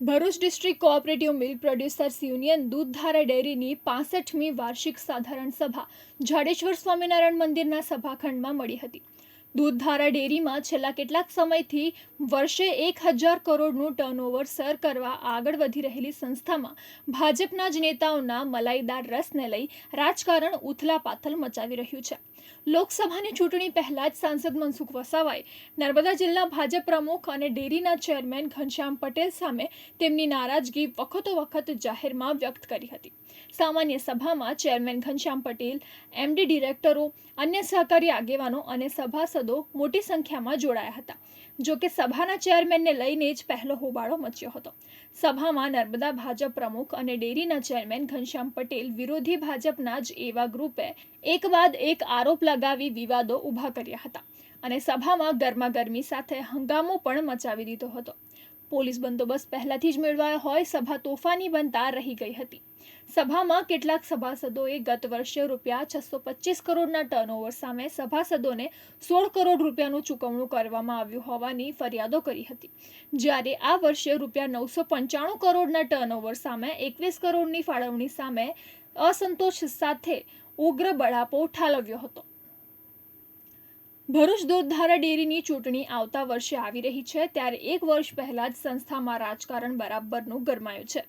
Bharuch district cooperative milk producers union Dudhdhara ડેરીની પાસઠમી વાર્ષિક સાધારણ સભા જાડેશ્વર સ્વામિનારાયણ મંદિરના સભાખંડમાં મળી હતી. દૂધધારા ડેરીમાં છેલ્લા કેટલાક સમયથી વર્ષે એક હજાર કરોડનું ટર્નઓવર સર કરવા આગળ વધી રહેલી સંસ્થામાં ભાજપના જ નેતાઓના મલાઈદાર રસને લઈ રાજકારણ ઉથલાપાથલ મચાવી રહ્યું છે. લોકસભાની ચૂંટણી પહેલાં જ સાંસદ મનસુખ વસાવાએ નર્મદા જિલ્લા ભાજપ પ્રમુખ અને ડેરીના ચેરમેન ઘનશ્યામ પટેલ સામે તેમની નારાજગી વખતો વખત જાહેરમાં વ્યક્ત કરી હતી. સામાન્ય સભામાં ચેરમેન ઘનશ્યામ પટેલ, એમડી ડિરેક્ટરો, અન્ય સહકારી આગેવાનો અને સભાસદો મોટી સંખ્યામાં જોડાયા હતા. જો કે સભાના ચેરમેનને લઈને જ પહેલો હોબાળો મચ્યો હતો. સભામાં નર્મદા ભાજપ પ્રમુખ અને ડેરીના ચેરમેન ઘનશ્યામ પટેલ વિરોધી ભાજપના જ એવા ગ્રુપે એક બાદ એક આરોપ લગાવી વિવાદો ઊભા કર્યા હતા અને સભામાં ગરમાગરમી સાથે હંગામો પણ મચાવી દીધો હતો. પોલીસ બંદોબસ્ત પહેલાથી જ મેળવાયો હોય, સભા તોફાની બનતા રહી ગઈ હતી. સભામાં કેટલાક સભાસદોએ ગત વર્ષે રૂપિયા છસો પચીસ કરોડના ટર્નઓવર સામે સભાસદોને સોળ કરોડ રૂપિયાનું ચૂકવણું કરવામાં આવ્યું હોવાની ફરિયાદો કરી હતી. જ્યારે આ વર્ષે રૂપિયા નવસો પંચાણું કરોડના ટર્નઓવર સામે એકવીસ કરોડની ફાળવણી સામે અસંતોષ સાથે ઉગ્ર બળાપો ઠાલવ્યો હતો. ભરૂચ દૂધધારા ડેરીની ચૂંટણી આવતા વર્ષે આવી રહી છે, ત્યારે એક વર્ષ પહેલા જ સંસ્થામાં રાજકારણ બરાબરનું ગરમાયું છે.